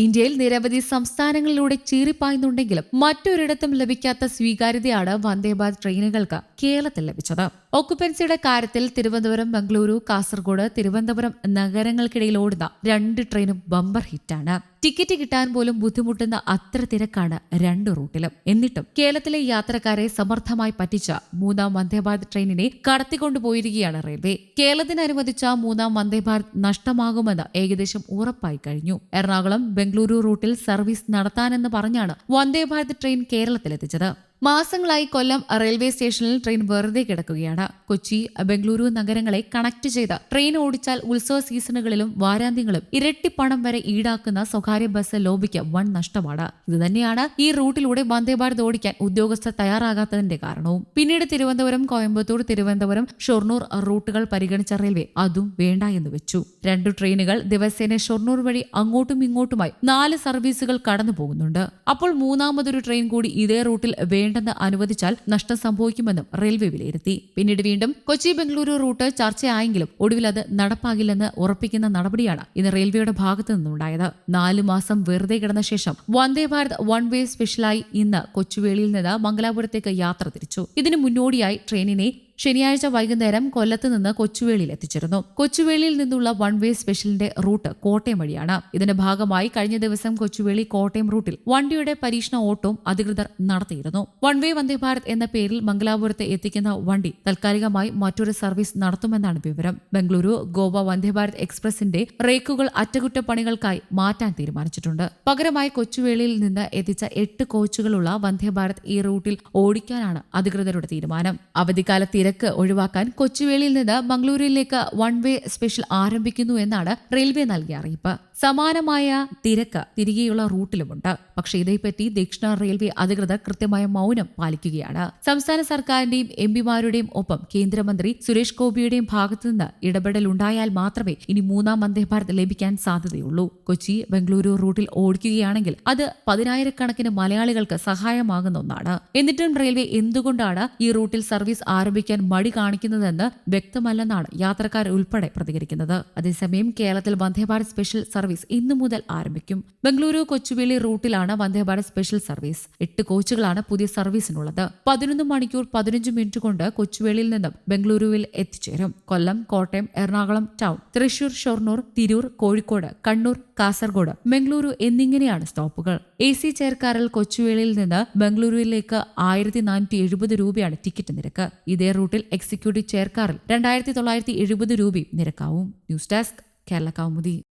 ഇന്ത്യയിൽ നിരവധി സംസ്ഥാനങ്ങളിലൂടെ ചീറിപ്പായുന്നുണ്ടെങ്കിലും മറ്റൊരിടത്തും ലഭിക്കാത്ത സ്വീകാര്യതയാണ് വന്ദേഭാരത് ട്രെയിനുകൾക്ക് കേരളത്തിൽ ലഭിച്ചത്. ഓക്കുപെൻസിയുടെ കാര്യത്തിൽ തിരുവനന്തപുരം ബംഗളൂരു കാസർഗോഡ് തിരുവനന്തപുരം നഗരങ്ങൾക്കിടയിൽ ഓടുന്ന രണ്ട് ട്രെയിനും ബമ്പർ ഹിറ്റാണ്. ടിക്കറ്റ് കിട്ടാൻ പോലും ബുദ്ധിമുട്ടുന്ന അത്ര തിരക്കാണ് രണ്ട് റൂട്ടിലും. എന്നിട്ടും കേരളത്തിലെ യാത്രക്കാരെ സമർത്ഥമായി പറ്റിച്ച മൂന്നാം വന്ദേഭാരത് ട്രെയിനിനെ കടത്തിക്കൊണ്ടുപോയിരിക്കുകയാണ് റെയിൽവേ. കേരളത്തിന് അനുവദിച്ച മൂന്നാം വന്ദേഭാരത് നഷ്ടമാകുമെന്ന് ഏകദേശം ഉറപ്പായി കഴിഞ്ഞു. എറണാകുളം ബംഗളൂരു റൂട്ടിൽ സർവീസ് നടത്താനെന്ന് പറഞ്ഞാണ് വന്ദേഭാരത് ട്രെയിൻ കേരളത്തിലെത്തിച്ചത്. മാസങ്ങളായി കൊല്ലം റെയിൽവേ സ്റ്റേഷനിൽ ട്രെയിൻ വെറുതെ കിടക്കുകയാണ്. കൊച്ചി ബംഗളൂരു നഗരങ്ങളെ കണക്ട് ചെയ്ത ട്രെയിൻ ഓടിച്ചാൽ ഉത്സവ സീസണുകളിലും വാരാന്ത്യങ്ങളും ഇരട്ടി പണം വരെ ഈടാക്കുന്ന സ്വകാര്യ ബസ് ലോബിക്ക് വൺ നഷ്ടമാണ്. ഇതുതന്നെയാണ് ഈ റൂട്ടിലൂടെ വന്ദേ ഭാരത് ഓടിക്കാൻ ഉദ്യോഗസ്ഥർ തയ്യാറാകാത്തതിന്റെ കാരണവും. പിന്നീട് തിരുവനന്തപുരം കോയമ്പത്തൂർ തിരുവനന്തപുരം ഷൊർണൂർ റൂട്ടുകൾ പരിഗണിച്ച റെയിൽവേ അതും വേണ്ട എന്ന് വെച്ചു. രണ്ടു ട്രെയിനുകൾ ദിവസേന ഷൊർണൂർ വഴി അങ്ങോട്ടും ഇങ്ങോട്ടുമായി നാല് സർവീസുകൾ കടന്നു പോകുന്നുണ്ട് അപ്പോൾ മൂന്നാമതൊരു ട്രെയിൻ കൂടി ഇതേ റൂട്ടിൽ വേണ്ടെന്ന് അനുവദിച്ചാൽ നഷ്ടം സംഭവിക്കുമെന്നും റെയിൽവേ വിലയിരുത്തി. പിന്നീട് വീണ്ടും കൊച്ചി ബംഗളൂരു റൂട്ട് ചർച്ചയായെങ്കിലും ഒടുവിൽ അത് നടപ്പാകില്ലെന്ന് ഉറപ്പിക്കുന്ന നടപടിയാണ് ഇന്ന് റെയിൽവേയുടെ ഭാഗത്തു നിന്നുണ്ടായത്. നാലു മാസം വെറുതെ കിടന്ന ശേഷം വന്ദേ ഭാരത് വൺ വേ സ്പെഷ്യലായി ഇന്ന് കൊച്ചുവേളിയിൽ നിന്ന് മംഗലാപുരത്തേക്ക് യാത്ര തിരിച്ചു. ഇതിനു മുന്നോടിയായി ട്രെയിനിനെ ശനിയാഴ്ച വൈകുന്നേരം കൊല്ലത്ത് നിന്ന് കൊച്ചുവേളിയിൽ എത്തിച്ചിരുന്നു കൊച്ചുവേളിയിൽ നിന്നുള്ള വൺ വേ സ്പെഷ്യലിന്റെ റൂട്ട് കോട്ടയം വഴിയാണ്. ഇതിന്റെ ഭാഗമായി കഴിഞ്ഞ ദിവസം കൊച്ചുവേളി കോട്ടയം റൂട്ടിൽ വണ്ടിയുടെ പരീക്ഷണ ഓട്ടവും അധികൃതർ നടത്തിയിരുന്നു. വൺ വേ വന്ദേ ഭാരത് എന്ന പേരിൽ മംഗലാപുരത്ത് എത്തിക്കുന്ന വണ്ടി താൽക്കാലികമായി മറ്റൊരു സർവീസ് നടത്തുമെന്നാണ് വിവരം. ബംഗളൂരു ഗോവ വന്ദേ ഭാരത് എക്സ്പ്രസിന്റെ റേക്കുകൾ അറ്റകുറ്റപ്പണികൾക്കായി മാറ്റാൻ തീരുമാനിച്ചിട്ടുണ്ട്. പകരമായി കൊച്ചുവേളിയിൽ നിന്ന് എത്തിച്ച എട്ട് കോച്ചുകളുള്ള വന്ദേ ഭാരത് ഈ റൂട്ടിൽ ഓടിക്കാനാണ് അധികൃതരുടെ തീരുമാനം. അവധിക്കാല തിരക്ക് ഒഴിവാക്കാൻ കൊച്ചുവേളിയിൽ നിന്ന് മംഗളൂരുവിലേക്ക് വൺ വേ സ്പെഷ്യൽ ആരംഭിക്കുന്നു എന്നാണ് റെയിൽവേ നൽകിയ അറിയിപ്പ്. സമാനമായ തിരക്ക് തിരികെയുള്ള റൂട്ടിലുമുണ്ട്. പക്ഷേ ഇതേപ്പറ്റി ദക്ഷിണ റെയിൽവേ അധികൃതർ കൃത്യമായ മൗനം പാലിക്കുകയാണ്. സംസ്ഥാന സർക്കാരിന്റെയും എം പിമാരുടെയും ഒപ്പം കേന്ദ്രമന്ത്രി സുരേഷ് ഗോപിയുടെയും ഭാഗത്തുനിന്ന് ഇടപെടൽ ഉണ്ടായാൽ മാത്രമേ ഇനി മൂന്നാം വന്ദേ ഭാരത് ലഭിക്കാൻ സാധ്യതയുള്ളൂ. കൊച്ചി ബംഗളൂരു റൂട്ടിൽ ഓടിക്കുകയാണെങ്കിൽ അത് പതിനായിരക്കണക്കിന് മലയാളികൾക്ക് സഹായമാകുന്ന ഒന്നാണ്. എന്നിട്ടും റെയിൽവേ എന്തുകൊണ്ടാണ് ഈ റൂട്ടിൽ സർവീസ് ആരംഭിക്കാൻ മടി കാണിക്കുന്നതെന്ന് വ്യക്തമല്ലെന്നാണ് യാത്രക്കാർ ഉൾപ്പെടെ പ്രതികരിക്കുന്നത്. അതേസമയം കേരളത്തിൽ വന്ദേ ഭാരത് സ്പെഷ്യൽ സർവീസ് ഇന്നു മുതൽ ആരംഭിക്കും. ബംഗളൂരു കൊച്ചുവേളി റൂട്ടിലാണ് വന്ദേ ഭാരത് സ്പെഷ്യൽ സർവീസ്. എട്ട് കോച്ചുകളാണ് പുതിയ സർവീസിനുള്ളത്. പതിനൊന്ന് മണിക്കൂർ പതിനഞ്ച് മിനിറ്റ് കൊണ്ട് കൊച്ചുവേളിയിൽ നിന്നും ബംഗളൂരുവിൽ എത്തിച്ചേരും. കൊല്ലം കോട്ടയം എറണാകുളം ടൗൺ തൃശൂർ ഷൊർണൂർ തിരൂർ കോഴിക്കോട് കണ്ണൂർ കാസർഗോഡ് ബംഗളൂരു എന്നിങ്ങനെയാണ് സ്റ്റോപ്പുകൾ. എ സി ചെയർക്കാരിൽ കൊച്ചുവേളിയിൽ നിന്ന് ബംഗളൂരുവിലേക്ക് ആയിരത്തി നാനൂറ്റി എഴുപത് രൂപയാണ് ടിക്കറ്റ് നിരക്ക്. ഇതേ റൂട്ടിൽ എക്സിക്യൂട്ടീവ് ചെയർക്കാറിൽ രണ്ടായിരത്തി തൊള്ളായിരത്തി എഴുപത് രൂപയും നിരക്കാവും. News desk Kerala Kaumudi.